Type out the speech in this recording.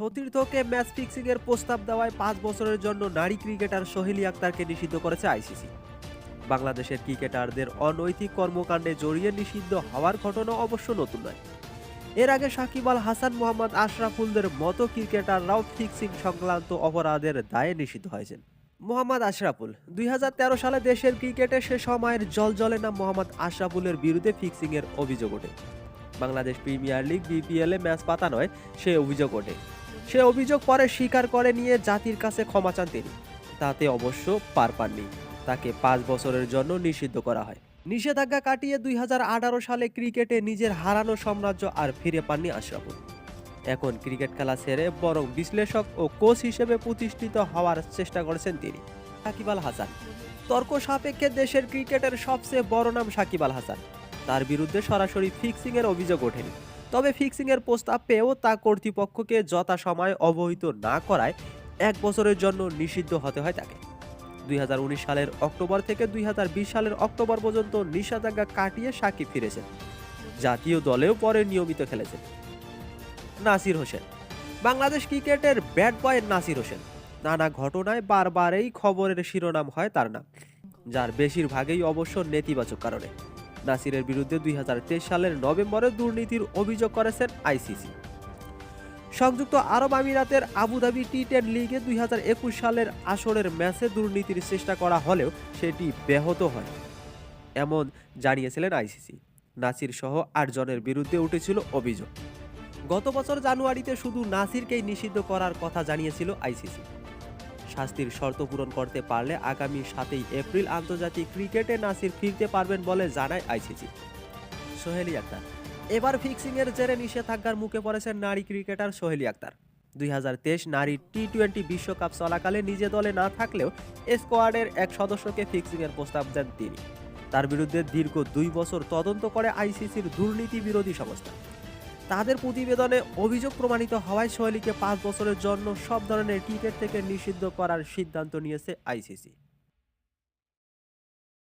সতীর্থকে match fixing এর প্রস্তাব দেওয়ায় পাঁচ বছরের জন্য নারী ক্রিকেটার সোহেলি আক্তারকে নিষিদ্ধ করেছে আইসিসি। বাংলাদেশের ক্রিকেটারদের অনৈতিক কর্মকাণ্ডে জড়িয়ে নিষিদ্ধ হওয়ার ঘটনা অবশ্য নতুন নয়। এর আগে সাকিব আল হাসান, মোহাম্মদ আশরাফুলদের মতো ক্রিকেটাররাও ফিক্সিং সংক্রান্ত অপরাধের দায়ে নিষিদ্ধ হয়েছেন। মোহাম্মদ আশরাফুল, দুই হাজার তেরো সালে দেশের ক্রিকেটে সে সময়ের জল জলে নাম মোহাম্মদ আশরাফুলের বিরুদ্ধে ফিক্সিংয়ের অভিযোগ ওঠে। Bangladesh premier league B P L match পাতা নয়, সে অভিযোগ ওঠে। সে অভিযোগ পরে স্বীকার করে নিয়ে জাতির কাছে ক্ষমা চান তিনি। তাতে অবশ্য পার পাননি। তাকে পাঁচ বছরের জন্য নিষিদ্ধ করা হয়। নিষেধাজ্ঞা কাটিয়ে দুই সালে ক্রিকেটে নিজের হারানো সাম্রাজ্য আর ফিরে পাননি আশরাফুল এখন ক্রিকেট খেলা ছেড়ে বরং বিশ্লেষক ও কোচ হিসেবে প্রতিষ্ঠিত হওয়ার চেষ্টা করেছেন তিনি। সাকিব আল হাসান। তর্ক সাপেক্ষে দেশের ক্রিকেটের সবচেয়ে বড় নাম সাকিব আল হাসান। তার বিরুদ্ধে সরাসরি ফিক্সিং এর অভিযোগ ওঠেনি। তবে ফিক্সিং এর প্রস্তাব পেয়েও তা কর্তৃপক্ষকে যথাসময়ে অবহিত না করায় এক বছরের জন্য নিষিদ্ধ হতে হয় তাকে। দুই হাজার উনিশ সালের অক্টোবর থেকে দুই সালের অক্টোবর পর্যন্ত নিষেধাজ্ঞা কাটিয়ে সাকিব ফিরেছেন। জাতীয় দলেও পরে নিয়মিত খেলেছেন। নাসির হোসেন, বাংলাদেশ ক্রিকেটের ব্যাট বয় নাসির হোসেন। নানা ঘটনায় বারবারই খবরের শিরোনাম হয় তার নাম, যার বেশিরভাগই অবশ্য নেতিবাচক কারণে। নাসিরের বিরুদ্ধে দুই হাজার তেইশ সালের নভেম্বরে দুর্নীতির অভিযোগ করেছেন আইসিসি। সংযুক্ত আরব আমিরাতের আবুধাবি টি টেন লিগে দুই হাজার একুশ সালের আসরের ম্যাচে দুর্নীতির চেষ্টা করা হলেও সেটি ব্যাহত হয়, এমন জানিয়েছিলেন আইসিসি। নাসির সহ আটজনের বিরুদ্ধে উঠেছিল অভিযোগ। গত বছর জানুয়ারিতে শুধু নাসিরকেই নিষিদ্ধ করার কথা জানিয়েছিল আইসিসি। শাস্তির শর্ত পূরণ করতে পারলে আগামী সাতই এপ্রিল আন্তর্জাতিক ক্রিকেটে নাসির ফিরতে পারবেন বলে জানায় আইসিসি। সোহেলি আক্তার। এবার ফিক্সিং এর জেরে নিষেধাজ্ঞার মুখে পড়েছেন নারী ক্রিকেটার সোহেলি আক্তার। দুই হাজার তেইশ নারী টি টোয়েন্টি বিশ্বকাপ চলাকালে নিজে দলে না থাকলেও স্কোয়াডের এক সদস্যকে ফিক্সিং এর প্রস্তাব দেন তিনি। তার বিরুদ্ধে দীর্ঘ দুই বছর তদন্ত করে আইসিসির দুর্নীতি বিরোধী সংস্থা। তাদের প্রতিবেদনে অভিযোগ প্রমাণিত হওয়ায় সোহেলিকে পাঁচ বছরের জন্য সব ধরনের ক্রিকেট থেকে নিষিদ্ধ করার সিদ্ধান্ত নিয়েছে আইসিসি।